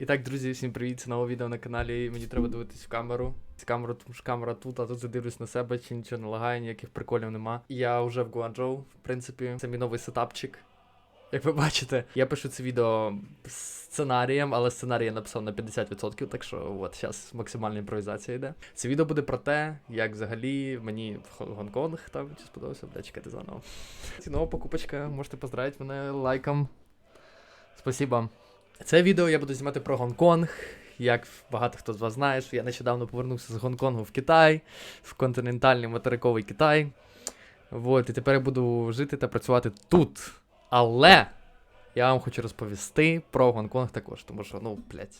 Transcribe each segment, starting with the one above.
І так, друзі, всім привіт, це нове відео на каналі. Мені треба дивитись в камеру. З камеру, тому що камера тут, а тут задивлюсь на себе, чи нічого не лагає, ніяких приколів нема. Я вже в Гуанчжоу, в принципі, це мій новий сетапчик. Як ви бачите, я пишу це відео сценарієм, але сценарій я написав на 50%, так що от зараз максимальна імпровізація йде. Це відео буде про те, як взагалі мені в Гонконг там чи сподобався, бля, чекайте заново. Це нова покупочка, можете поздравити мене лайком. Спасибо. Це відео я буду знімати про Гонконг. Як багато хто з вас знає, що я нещодавно повернувся з Гонконгу в Китай, в континентальний материковий Китай. Вот, і тепер я буду жити та працювати тут. Але я вам хочу розповісти про Гонконг також, тому що, ну, блядь.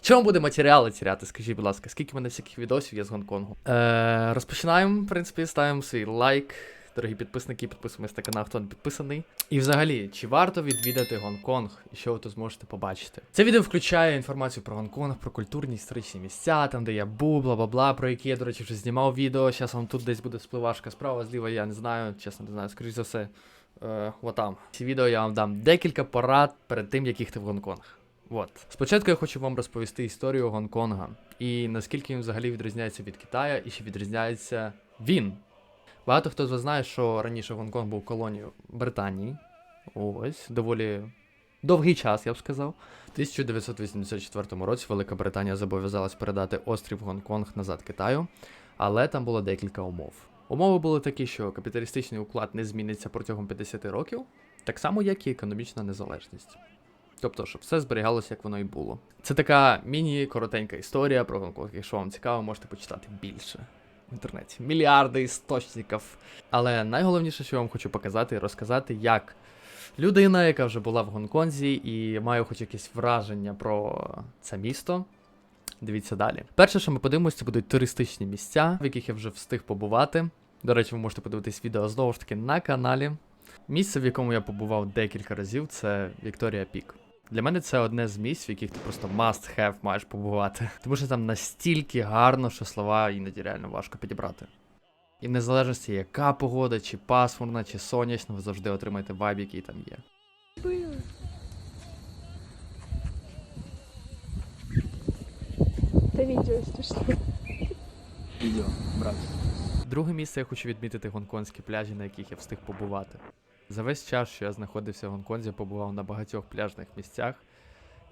Чому буде матеріали тіряти, скажіть, будь ласка, скільки в мене всяких відосів є з Гонконгу? Е, розпочинаємо, в принципі, ставимо свій лайк. Дорогі підписники, підписуємось на канал, хто не підписаний. І взагалі, чи варто відвідати Гонконг і що ви тут зможете побачити? Це відео включає інформацію про Гонконг, про культурні історичні місця, там де я був, бла бла бла, про які я, до речі, вже знімав відео. Зараз вам тут десь буде спливашка справа, зліва, я не знаю, чесно не знаю, скоріш за все. Е, отам. Ці відео я вам дам декілька порад перед тим, як їхати в Гонконг. От. Спочатку я хочу вам розповісти історію Гонконга і наскільки він взагалі відрізняється від Китая, і чи відрізняється він. Багато хто з вас знає, що раніше Гонконг був колонією Британії. Ось, доволі довгий час, я б сказав. У 1984 році Велика Британія зобов'язалась передати острів Гонконг назад Китаю, але там було декілька умов. Умови були такі, що капіталістичний уклад не зміниться протягом 50 років, так само, як і економічна незалежність. Тобто, щоб все зберігалося, як воно і було. Це така міні-коротенька історія про Гонконг. Якщо вам цікаво, можете почитати більше в інтернеті. Мільярди істочників. Але найголовніше, що я вам хочу показати і розказати, як людина, яка вже була в Гонконзі і має хоч якесь враження про це місто. Дивіться далі. Перше, що ми подивимося, це будуть туристичні місця, в яких я вже встиг побувати. До речі, ви можете подивитись відео знову ж таки на каналі. Місце, в якому я побував декілька разів, це Вікторія Пік. Для мене це одне з місць, в яких ти просто must have маєш побувати. Тому що там настільки гарно, що слова іноді реально важко підібрати. І в незалежності, яка погода, чи пасмурна, чи сонячна, ви завжди отримаєте вайб, який там є. Было. Это видео. Відео, брат. Друге місце я хочу відмітити гонконгські пляжі, на яких я встиг побувати. За весь час, що я знаходився в Гонконзі, побував на багатьох пляжних місцях.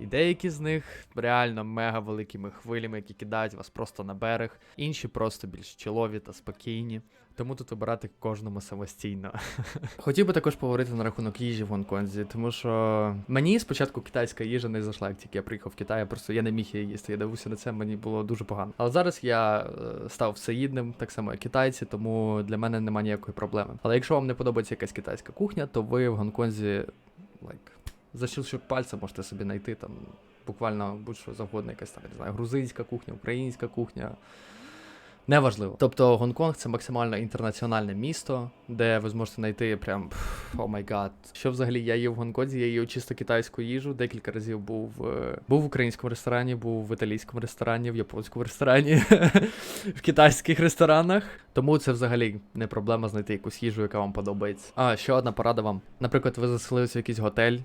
І деякі з них реально мега великими хвилями, які кидають вас просто на берег, інші просто більш чолові та спокійні. Тому тут обирати кожному самостійно. Хотів би також поговорити на рахунок їжі в Гонконзі, тому що мені спочатку китайська їжа не зайшла, як тільки я приїхав в Китай, я просто я не міг її їсти. Я дивився на це, мені було дуже погано. Але зараз я е, став всеїдним, так само як китайці, тому для мене немає ніякої проблеми. Але якщо вам не подобається якась китайська кухня, то ви в Гонконзі like, за щелчок пальця можете собі знайти там буквально будь-що завгодно, якась там, не знаю, грузинська кухня, українська кухня. Неважливо. Тобто Гонконг це максимально інтернаціональне місто, де ви зможете знайти прям о май гад. Що взагалі я їв в Гонконзі, я їв чисто китайську їжу. Декілька разів був, е, був в українському ресторані, був в італійському ресторані, в японському ресторані, в китайських ресторанах. Тому це взагалі не проблема знайти якусь їжу, яка вам подобається. А, ще одна порада вам. Наприклад, ви заселилися в якийсь готель.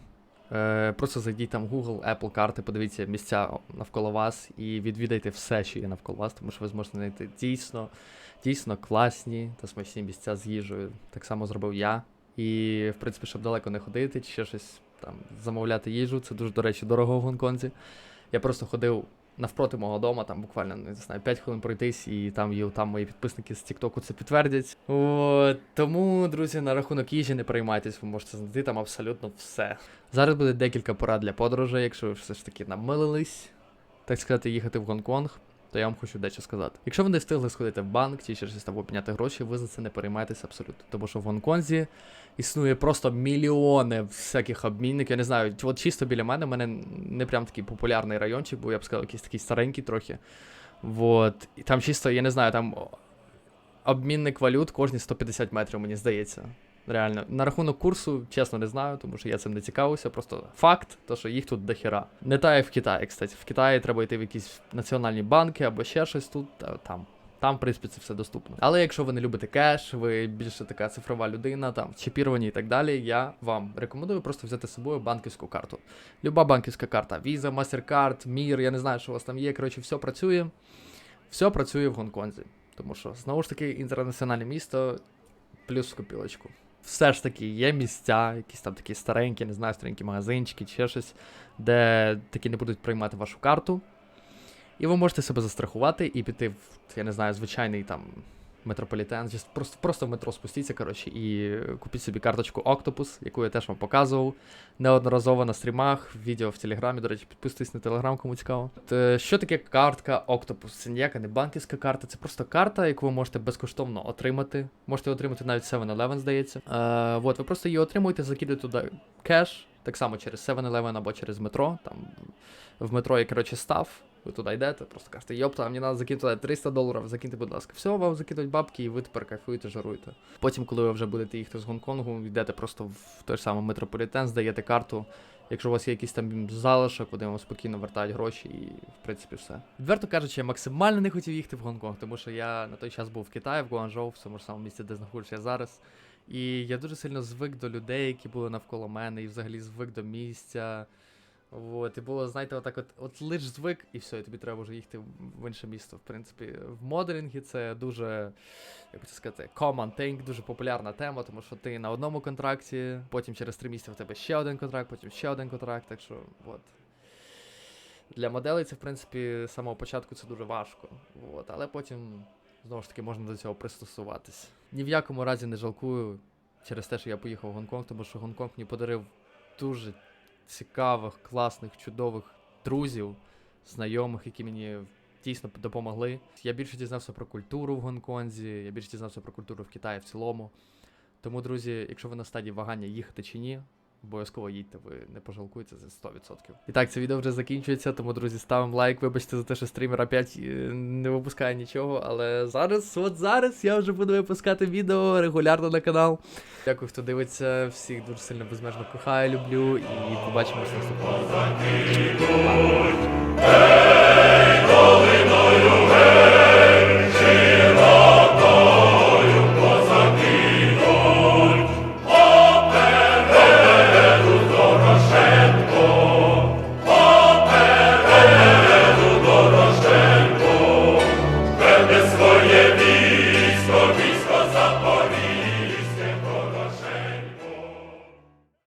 Е, просто зайдіть там в Google, Apple карти, подивіться місця навколо вас і відвідайте все, що є навколо вас, тому що ви зможете знайти дійсно, дійсно класні та смачні місця з їжею. Так само зробив я. І, в принципі, щоб далеко не ходити, чи ще щось там замовляти їжу, це дуже, до речі, дорого в Гонконзі. Я просто ходив навпроти мого дома, там буквально не знаю, 5 хвилин пройтись, і там є там мої підписники з Тіктоку це підтвердять. От, тому, друзі, на рахунок їжі не приймайтесь, ви можете знайти там абсолютно все. Зараз буде декілька порад для подорожей, якщо ви все ж таки намилились, так сказати, їхати в Гонконг. То я вам хочу дещо сказати. Якщо ви не встигли сходити в банк чи через там обміняти гроші, ви за це не переймайтеся абсолютно. Тому що в Гонконзі існує просто мільйони всяких обмінників. Я не знаю, от чисто біля мене, в мене не прям такий популярний райончик, бо я б сказав, якийсь такий старенький трохи. Вот. І там чисто, я не знаю, там обмінник валют кожні 150 метрів, мені здається. Реально. На рахунок курсу, чесно, не знаю, тому що я цим не цікавився. Просто факт, то що їх тут дохіра. Не та як в Китаї, кстати. В Китаї треба йти в якісь національні банки або ще щось тут, там. Там, в принципі, це все доступно. Але якщо ви не любите кеш, ви більше така цифрова людина, там чіпіровані і так далі, я вам рекомендую просто взяти з собою банківську карту. Люба банківська карта, Visa, MasterCard, Mir, я не знаю, що у вас там є. Коротше, все працює. Все працює в Гонконзі. Тому що, знову ж таки, інтернаціональне місто плюс в копілочку. Все ж таки, є місця, якісь там такі старенькі, не знаю, старенькі магазинчики чи щось, де такі не будуть приймати вашу карту. І ви можете себе застрахувати і піти в, я не знаю, звичайний там метрополітен, просто, просто в метро спустіться, коротше, і купіть собі карточку Octopus, яку я теж вам показував неодноразово на стрімах, відео в Телеграмі. До речі, підписуйтесь на Телеграм, кому цікаво. От, що таке картка Octopus? Це ніяка не банківська карта, це просто карта, яку ви можете безкоштовно отримати. Можете отримати навіть 7-Eleven, здається. Е, от, ви просто її отримуєте, закидуєте туди кеш, так само через 7-Eleven або через метро. Там в метро є, коротше, став. Ви туди йдете, просто кажете, йопта, мені треба закинути 300 доларів, закиньте, будь ласка. Все, вам закидують бабки, і ви тепер кайфуєте, жаруєте. Потім, коли ви вже будете їхати з Гонконгу, йдете просто в той самий метрополітен, здаєте карту. Якщо у вас є якийсь там залишок, куди вам спокійно вертають гроші, і в принципі все. Відверто кажучи, я максимально не хотів їхати в Гонконг, тому що я на той час був в Китаї, в Гуанчжоу, в тому ж самому місці, де знаходжуся зараз. І я дуже сильно звик до людей, які були навколо мене, і взагалі звик до місця. От, і було, знаєте, отак от, от лиш звик, і все, і тобі треба вже їхати в інше місто. В принципі, в моделінгі це дуже, як би це сказати, common thing, дуже популярна тема, тому що ти на одному контракті, потім через три місяці в тебе ще один контракт, потім ще один контракт, так що, от. Для моделей це, в принципі, з самого початку це дуже важко. От, але потім, знову ж таки, можна до цього пристосуватись. Ні в якому разі не жалкую через те, що я поїхав в Гонконг, тому що Гонконг мені подарив дуже цікавих, класних, чудових друзів, знайомих, які мені дійсно допомогли. Я більше дізнався про культуру в Гонконзі, я більше дізнався про культуру в Китаї в цілому. Тому, друзі, якщо ви на стадії вагання їхати чи ні, обов'язково їдьте, ви не пожалкуєте за 100%. І так, це відео вже закінчується, тому, друзі, ставимо лайк. Вибачте за те, що стрімер опять е, не випускає нічого, але зараз, от зараз я вже буду випускати відео регулярно на канал. Дякую, хто дивиться. Всіх дуже сильно безмежно кохаю, люблю і побачимось в наступному відео.